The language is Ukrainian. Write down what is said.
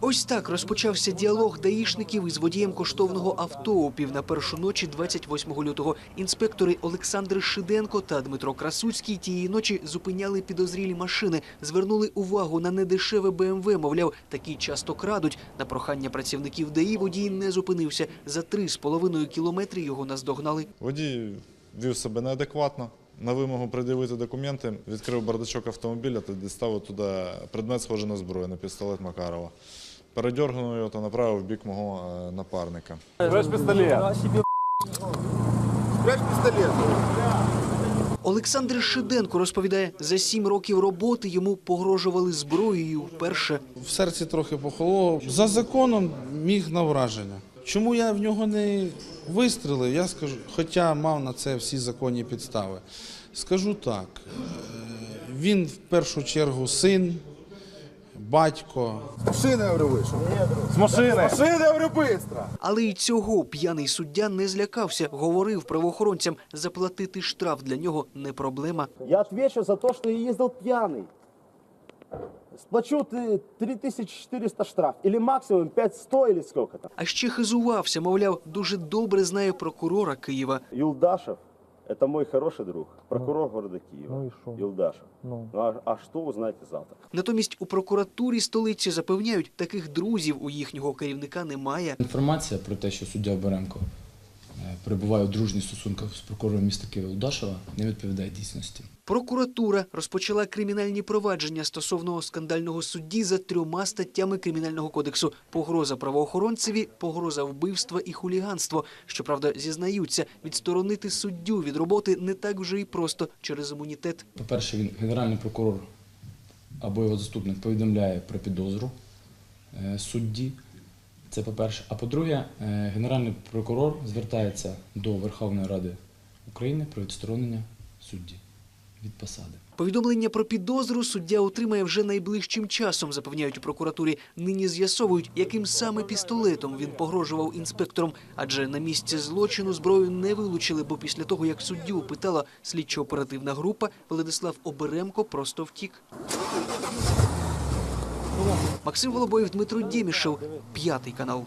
Ось так розпочався діалог даїшників із водієм коштовного авто у пів на першу ночі 28 лютого. Інспектори Олександр Шиденко та Дмитро Красуцький тієї ночі зупиняли підозрілі машини, звернули увагу на недешеве БМВ. Мовляв, такі часто крадуть. На прохання працівників ДАІ водій не зупинився. За три з половиною кілометри його наздогнали. Водій вів себе неадекватно. На вимогу пред'явити документи, відкрив бардачок автомобіля та дістав туди предмет, схожий на зброю, на пістолет Макарова. Передьоргнув його та направив в бік мого е, напарника. Спрячь пистолет. Спрячь пистолет. Олександр Шиденко розповідає, за сім років роботи йому погрожували зброєю вперше. В серці трохи похололо. За законом міг на враження. Чому я в нього не вистрілив, я скажу, хоча мав на це всі законні підстави. Скажу так, е, він в першу чергу син, батько, Машина, я говорю, вышел. С машины. Машина, я говорю, быстро. Але й цього п'яний суддя не злякався. Говорив правоохоронцям, заплатити штраф для нього не проблема. Я отвечу за то, что я ездил пьяный. Сплачу 3400 штраф. Или максимум 5100 или сколько там. А ще хизувався, мовляв, дуже добре знає прокурора Києва. Юлдашев – это мой хороший друг. Прокурор города Киева. Ну и шо? Юлдашев. Ну. а, а что узнаете завтра? Натомість у прокуратурі столиці запевняють, таких друзів у їхнього керівника немає. Інформація про те, що суддя Беремко е, перебуває у дружніх стосунках з прокурором міста Києва Удашева, не відповідає дійсності. Прокуратура розпочала кримінальні провадження стосовно скандального судді за трьома статтями кримінального кодексу: погроза правоохоронцеві, погроза вбивства і хуліганство. Щоправда, зізнаються, відсторонити суддю від роботи не так вже і просто через імунітет. По-перше, він генеральний прокурор або його заступник повідомляє про підозру е, судді. Це по-перше. А по-друге, е, генеральний прокурор звертається до Верховної Ради України про відсторонення судді від посади. Повідомлення про підозру суддя отримає вже найближчим часом, запевняють у прокуратурі. Нині з'ясовують, яким саме пістолетом він погрожував інспекторам, адже на місці злочину зброю не вилучили, бо після того, як суддю опитала слідчо-оперативна група, Владислав Оберемко просто втік. Максим Волобоєв, Дмитро Дємішев, п'ятий канал.